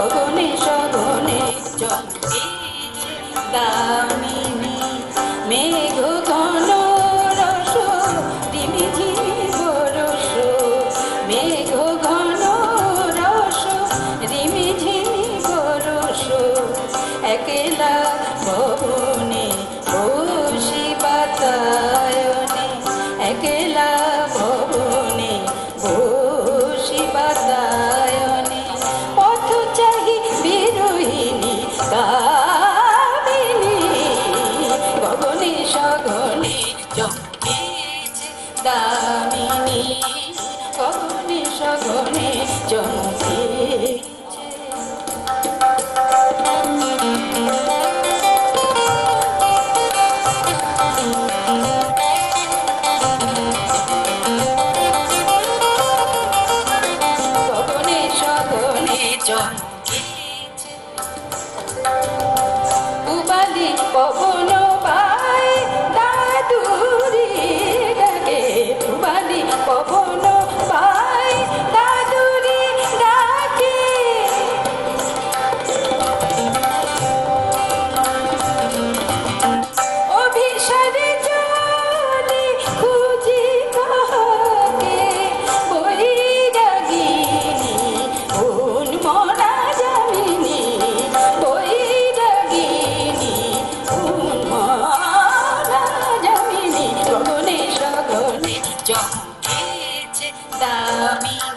গগনে সগনে দামিনী মেঘ ঘন রস রিমি ঝিমি বরস, মেঘ ঘন রস রিমি ঝিমি বরস, একলা দামিনী গগনে সগনে চমকেছে চমকেছে উবালি পবন দামিনী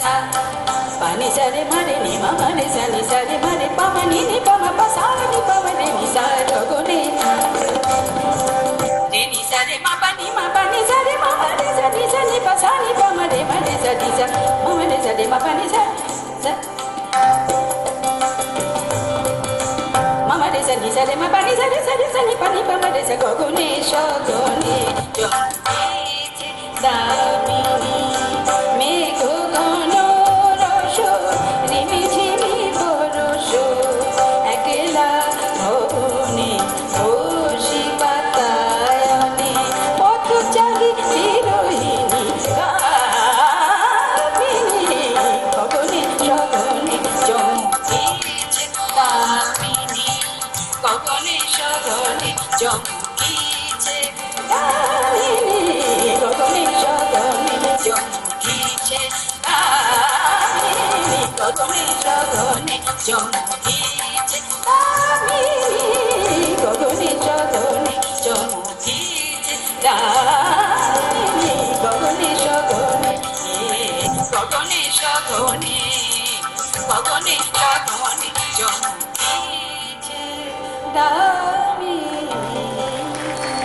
పని సరి మరి ని మమని సని సరి మరి పమని ని పమ పసాని పమని ని సారగుని ని సరి మపని మపని సరి మమని సని సని పసాని పమని మని సని స మమని సరి మపని స మమని సని సరి మపని సని సని সগনে চমকেছে। দামিনী গগনে সগনে চমকেছে। দামিনী গগনে সগনে চমকেছে। দামিনী গগনে সগনে চমকেছে। দামিনী গগনে সগনে গগনে সগনে গগনে সগনে চমকেছে। দামিনী